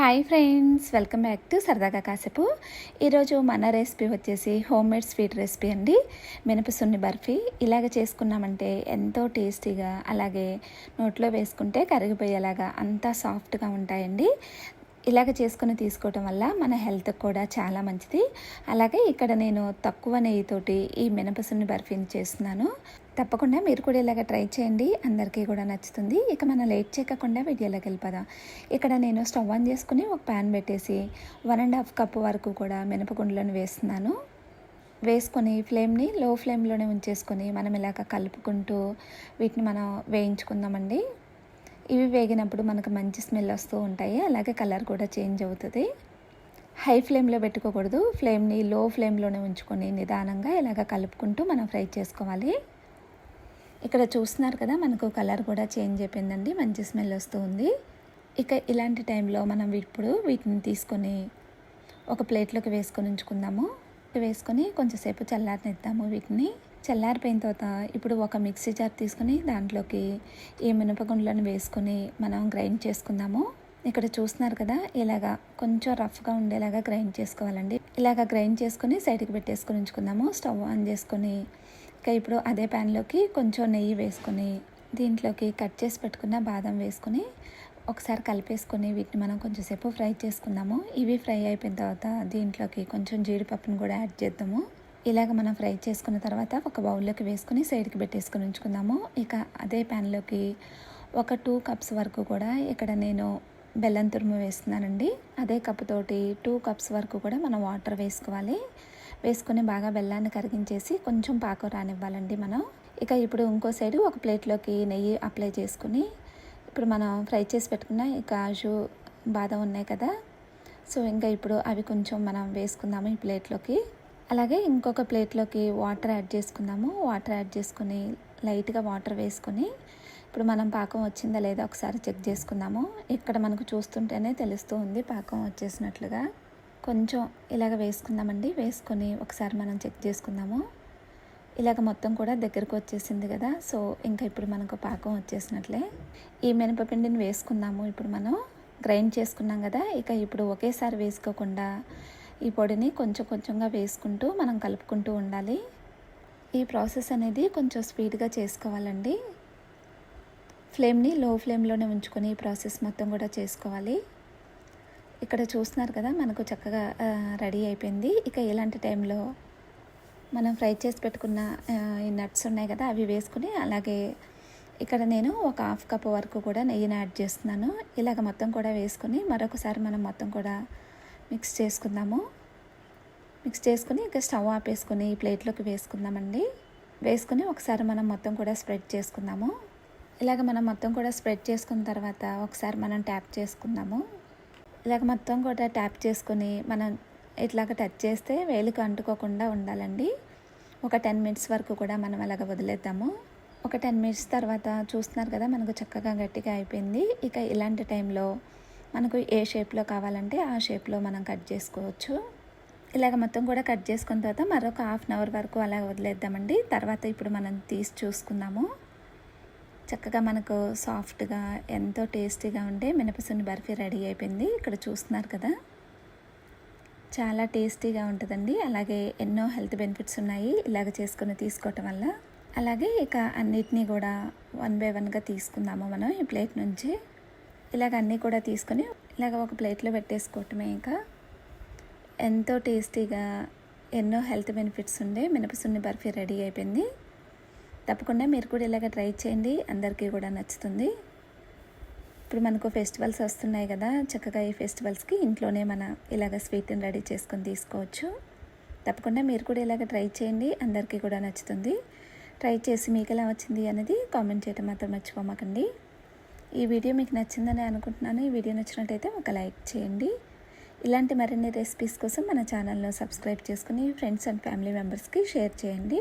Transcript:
Hi friends welcome back to సరదాగా కాసేపు ఈరోజు మన రెసిపీ వచ్చేసి హోమ్ మేడ్ స్వీట్ రెసిపీ అండి. మినపసున్ని బర్ఫీ. ఇలాగ చేసుకున్నామంటే ఎంతో టేస్టీగా అలాగే నోట్లో వేసుకుంటే కరిగిపోయేలాగా అంతా సాఫ్ట్గా ఉంటాయండి. ఇలాగ చేసుకుని తీసుకోవటం వల్ల మన హెల్త్ కూడా చాలా మంచిది. అలాగే ఇక్కడ నేను తక్కువ నెయ్యితోటి ఈ మినపసున్ని బర్ఫీని చేస్తున్నాను. తప్పకుండా మీరు కూడా ఇలాగ ట్రై చేయండి. అందరికీ కూడా నచ్చుతుంది. ఇక మనం లేట్ చేయకుండా వీడియోలోకి వెళ్ళిపోదాం. ఇక్కడ నేను స్టవ్ ఆన్ చేసుకుని ఒక ప్యాన్ పెట్టేసి వన్ అండ్ హాఫ్ కప్ వరకు కూడా మినపగుండ్లను వేస్తున్నాను. వేసుకొని ఫ్లేమ్ని లో ఫ్లేమ్లోనే ఉంచేసుకొని మనం ఇలాగ కలుపుకుంటూ వీటిని మనం వేయించుకుందామండి. ఇవి వేగినప్పుడు మనకు మంచి స్మెల్ వస్తూ ఉంటాయి. అలాగే కలర్ కూడా చేంజ్ అవుతుంది. హై ఫ్లేమ్లో పెట్టుకోకూడదు. ఫ్లేమ్ని లో ఫ్లేమ్లోనే ఉంచుకొని నిదానంగా ఇలాగ కలుపుకుంటూ మనం ఫ్రై చేసుకోవాలి. ఇక్కడ చూస్తున్నారు కదా మనకు కలర్ కూడా చేంజ్ అయిపోయిందండి మంచి స్మెల్ వస్తూ ఉంది. ఇక ఇలాంటి టైంలో మనం ఇప్పుడు వీటిని తీసుకొని ఒక ప్లేట్లోకి వేసుకొని ఉంచుకుందాము. వేసుకొని కొంచెంసేపు చల్లారనిద్దాము వీటిని. చల్లారిపోయిన తర్వాత ఇప్పుడు ఒక మిక్సీ జార్ తీసుకొని దాంట్లోకి ఈ మినపగుండ్లను వేసుకొని మనం గ్రైండ్ చేసుకుందాము. ఇక్కడ చూస్తున్నారు కదా ఇలాగా కొంచెం రఫ్గా ఉండేలాగా గ్రైండ్ చేసుకోవాలండి. ఇలాగ గ్రైండ్ చేసుకొని సైడ్కి పెట్టేసుకొని ఉంచుకుందాము. స్టవ్ ఆన్ చేసుకొని ఇంకా ఇప్పుడు అదే ప్యాన్లోకి కొంచెం నెయ్యి వేసుకొని దీంట్లోకి కట్ చేసి పెట్టుకున్న బాదం వేసుకొని ఒకసారి కలిపేసుకొని వీటిని మనం కొంచెంసేపు ఫ్రై చేసుకుందాము. ఇవి ఫ్రై అయిపోయిన తర్వాత దీంట్లోకి కొంచెం జీడిపప్పును కూడా యాడ్ చేద్దాము. ఇలాగ మనం ఫ్రై చేసుకున్న తర్వాత ఒక బౌల్లోకి వేసుకుని సైడ్కి పెట్టేసుకొని ఉంచుకుందాము. ఇక అదే ప్యాన్లోకి ఒక టూ కప్స్ వరకు కూడా ఇక్కడ నేను బెల్లం తురుము వేస్తున్నానండి. అదే కప్పుతోటి టూ కప్స్ వరకు కూడా మనం వాటర్ వేసుకోవాలి. వేసుకొని బాగా బెల్లాన్ని కరిగించేసి కొంచెం పాకం రానివ్వాలండి మనం. ఇక ఇప్పుడు ఇంకో సైడు ఒక ప్లేట్లోకి నెయ్యి అప్లై చేసుకుని ఇప్పుడు మనం ఫ్రై చేసి పెట్టుకున్న ఈ కాజు బాదం ఉన్నాయి కదా. సో ఇంకా ఇప్పుడు అవి కొంచెం మనం వేసుకుందాము ఈ ప్లేట్లోకి. అలాగే ఇంకొక ప్లేట్లోకి వాటర్ యాడ్ చేసుకుందాము. వాటర్ యాడ్ చేసుకుని లైట్గా వాటర్ వేసుకొని ఇప్పుడు మనం పాకం వచ్చిందా లేదా ఒకసారి చెక్ చేసుకుందాము. ఇక్కడ మనకు చూస్తుంటేనే తెలుస్తూ ఉంది పాకం వచ్చేసినట్లుగా. కొంచెం ఇలాగ వేసుకుందామండి. వేసుకొని ఒకసారి మనం చెక్ చేసుకుందాము. ఇలాగ మొత్తం కూడా దగ్గరకు వచ్చేసింది కదా. సో ఇంకా ఇప్పుడు మనకు పాకం వచ్చేసినట్లే. ఈ మినపపిండిని వేసుకుందాము. ఇప్పుడు మనం గ్రైండ్ చేసుకున్నాం కదా. ఇక ఇప్పుడు ఒకేసారి వేసుకోకుండా ఈ పొడిని కొంచెం కొంచెంగా వేసుకుంటూ మనం కలుపుకుంటూ ఉండాలి. ఈ ప్రాసెస్ అనేది కొంచెం స్పీడ్గా చేసుకోవాలండి. ఫ్లేమ్ని లో ఫ్లేమ్లోనే ఉంచుకొని ఈ ప్రాసెస్ మొత్తం కూడా చేసుకోవాలి. ఇక్కడ చూస్తున్నారు కదా మనకు చక్కగా రెడీ అయిపోయింది. ఇక ఇలాంటి టైంలో మనం ఫ్రై చేసి పెట్టుకున్న ఈ నట్స్ ఉన్నాయి కదా అవి వేసుకుని అలాగే ఇక్కడ నేను ఒక హాఫ్ కప్ వరకు కూడా నెయ్యిని యాడ్ చేస్తున్నాను. ఇలాగ మొత్తం కూడా వేసుకుని మరొకసారి మనం మొత్తం కూడా మిక్స్ చేసుకుందాము. మిక్స్ చేసుకుని ఇక స్టవ్ ఆపేసుకుని ఈ ప్లేట్లోకి వేసుకుందామండి. వేసుకుని ఒకసారి మనం మొత్తం కూడా స్ప్రెడ్ చేసుకుందాము. ఇలాగ మనం మొత్తం కూడా స్ప్రెడ్ చేసుకున్న తర్వాత ఒకసారి మనం ట్యాప్ చేసుకుందాము. ఇలాగ మొత్తం కూడా ట్యాప్ చేసుకొని మనం ఇట్లాగ టచ్ చేస్తే వేలుకు అంటుకోకుండా ఉండాలండి. ఒక టెన్ మినిట్స్ వరకు కూడా మనం అలాగ వదిలేద్దాము. ఒక టెన్ మినిట్స్ తర్వాత చూస్తున్నారు కదా మనకు చక్కగా గట్టిగా అయిపోయింది. ఇక ఇలాంటి టైంలో మనకు ఏ షేప్లో కావాలంటే ఆ షేప్లో మనం కట్ చేసుకోవచ్చు. ఇలాగ మొత్తం కూడా కట్ చేసుకున్న తర్వాత మరొక హాఫ్ అన్ అవర్ వరకు అలా వదిలేద్దామండి. తర్వాత ఇప్పుడు మనం తీసి చూసుకుందాము. చక్కగా మనకు సాఫ్ట్గా ఎంతో టేస్టీగా ఉండే మినపసున్ని బర్ఫీ రెడీ అయిపోయింది. ఇక్కడ చూస్తున్నారు కదా? చాలా టేస్టీగా ఉంటుందండి. అలాగే ఎన్నో హెల్త్ బెనిఫిట్స్ ఉన్నాయి ఇలాగ చేసుకుని తీసుకోవటం వల్ల. అలాగే ఇక అన్నిటినీ కూడా వన్ బై వన్గా తీసుకుందాము మనం ఈ ప్లేట్ నుంచి. ఇలాగ అన్నీ కూడా తీసుకొని ఇలాగ ఒక ప్లేట్లో పెట్టేసుకోవటమే ఇంకా. ఎంతో టేస్టీగా ఎన్నో హెల్త్ బెనిఫిట్స్ ఉండే మినపసున్ని బర్ఫీ రెడీ అయిపోయింది. తప్పకుండా మీరు కూడా ఇలాగ ట్రై చేయండి. అందరికీ కూడా నచ్చుతుంది. ఇప్పుడు మనకు ఫెస్టివల్స్ వస్తున్నాయి కదా చక్కగా ఈ ఫెస్టివల్స్కి ఇంట్లోనే మన ఇలాగ స్వీట్ని రెడీ చేసుకొని తీసుకోవచ్చు. తప్పకుండా మీరు కూడా ఇలాగ ట్రై చేయండి. అందరికీ కూడా నచ్చుతుంది. ట్రై చేసి మీకు ఎలా వచ్చింది అనేది కామెంట్ చేయడం మాత్రం మర్చిపోమాకండి. ఈ వీడియో మీకు నచ్చిందని అనుకుంటున్నాను. ఈ వీడియో నచ్చినట్టయితే ఒక లైక్ చేయండి. ఇలాంటి మరిన్ని రెసిపీస్ కోసం మన ఛానల్లో సబ్స్క్రైబ్ చేసుకుని ఫ్రెండ్స్ అండ్ ఫ్యామిలీ మెంబర్స్కి షేర్ చేయండి.